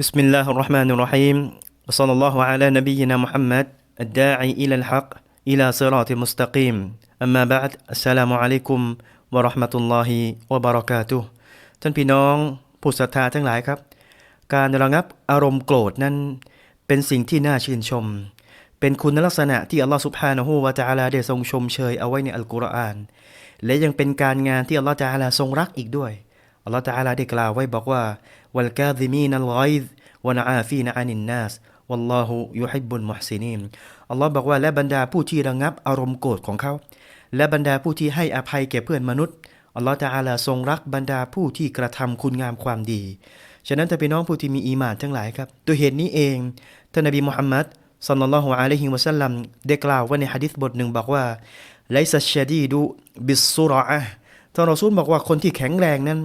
بسم الله الرحمن الرحيم وصلى الله على نبينا محمد الداعي إلى الحق إلى صراط مستقيم أما بعد السلام عليكم ورحمة الله وبركاته ท่านพี่น้องผู้ศรัทธาทั้งหลายครับ การระงับอารมณ์โกรธนั้นเป็นสิ่งที่น่าชื่นชม เป็นคุณลักษณะที่อัลลอฮฺสุบฮานะฮูวะตะอาลาได้ทรงชมเชยเอาไว้ในอัลกุรอาน และยังเป็นการงานที่อัลลอฮฺตะอาลาทรงรักอีกด้วย อัลลอฮฺตะอาลาได้กล่าวไว้บอกว่าวัลกาซิมีนัลไกซวะนอาฟีนอานินนัสวัลลอฮุยุฮิบุลมุฮซินีนอัลลอฮ์บอกว่าและบรรดาผู้ที่ระงับอารมณ์โกรธของเขา และบรรดาผู้ที่ให้อภัยแก่เพื่อนมนุษย์อัลลอฮฺตะอาลาทรงรักบรรดาผู้ที่กระทำคุณงามความดี ฉะนั้นถ้าพี่น้องผู้ที่มีอีหมานทั้งหลายครับด้วเหตุนี้เองท่านนบีมุฮัมมัดสัลลัลลอฮุอะลัยฮิวะสัลลัมได้กล่าวว่าในหะดีษบทหนึ่งบอกว่าไลซัชชดีดุบิสซุรออะห์ ท่านรอซูลบอกว่าคนที่แข็งแรงนั้น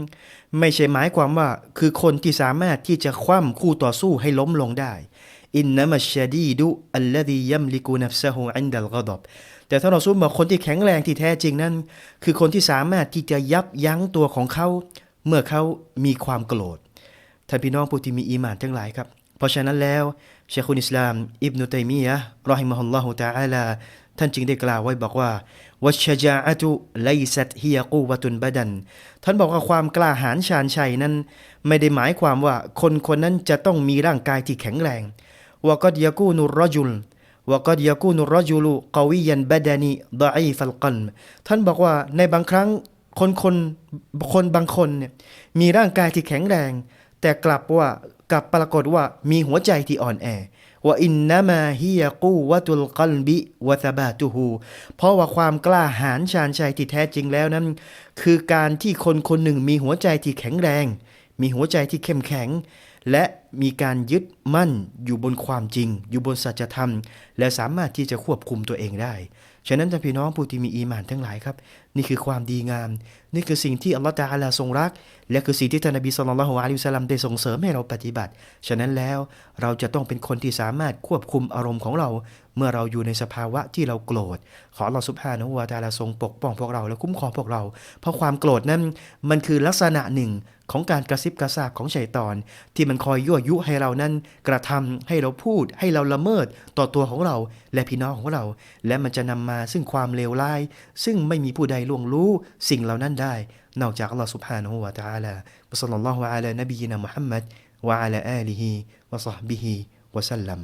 ไม่ใช่หมายความว่าคือคนที่สามารถที่จะคว่ำคู่ต่อสู้ให้ล้มลงได้ อินนัมัชดีดุอัลลดียัมลิกูนัฟซะฮูอินดัลกอดบแต่ท่านรอซูลบอกคนที่แข็งแรงที่แท้จริงนั้น คือคนที่สามารถที่จะยับยั้งตัวของเขา เมื่อเขามีความโกรธท่านพี่น้องผู้ที่มีอีหมานทั้งหลายครับ เพราะฉะนั้นแล้วเชคุนอิสลาม อิบนุตัยมียะรอฮิมะฮุลลอฮุตะอาลา ท่านจึงได้กล่าวไว้บอกว่าวัชจาอะตุไลซัตฮิยกูวตุนบดัน ท่านบอกว่าความกล้าหาญชาญชัยนั้น ไม่ได้หมายความว่าคนคนนั้นจะต้องมีร่างกายที่แข็งแรงวกอดยากูนุรจุลวกอดยากูนุรจุลุกวียันบดานีดอีฟัลกัลมท่านบอกว่าในบางครั้งคนคนคนบางคนเนี่ยมีร่างกายที่แข็งแรง แต่กลับว่า กับปรากฏว่ามีหัวใจที่อ่อนแอว่าอินนามาฮิยากูวะตุลกัลบิวะตบาตุฮูเพราะว่าความกล้าหาญชาญชัยที่แท้จริงแล้วนั้น คือการที่คนคนหนึ่งมีหัวใจที่แข็งแรง มีหัวใจที่เข้มแข็ง และมีการยึดมั่นอยู่บนความจริง อยู่บนสัจธรรม และสามารถที่จะควบคุมตัวเองได้ ฉะนั้นท่านพี่น้องผู้ที่มีอีหมานทั้งหลายครับนี่คือความดีงาม นี่คือสิ่งที่อัลลอฮฺตาลาทรงรัก และคือสิ่งที่ท่านนบีสุลต่านละฮ์อะลัยฮิสลลัมได้ส่งเสริมให้เราปฏิบัติ ฉะนั้นแล้วเราจะต้องเป็นคนที่สามารถควบคุมอารมณ์ของเรา เมื่อเราอยู่ในสภาวะที่เราโกรธ ขออัลลอฮฺสุบฮานะฮูวะตาลาทรงปกป้องพวกเราและคุ้มครองพวกเรา เพราะความโกรธนั้นมันคือลักษณะหนึ่งของการกระซิบกระซาบของชัยตอน ที่มันคอยยั่วยุให้เรานั้น กระทำให้เราพูดให้เราละเมิดต่อตัวของเรา และพี่น้องของเรา และมันจะนำมาซึ่งความเลวร้าย ซึ่งไม่มีผู้ใดล่วงรู้สิ่งเหล่านั้นได้ นอกจากอัลลอฮฺ سبحانه และ تعالى วะซัลลัลลอฮุอะลานบีนะมุฮัมมัดวะอะลาอาลีฮิวะซอฮบิฮิวะสัลลัม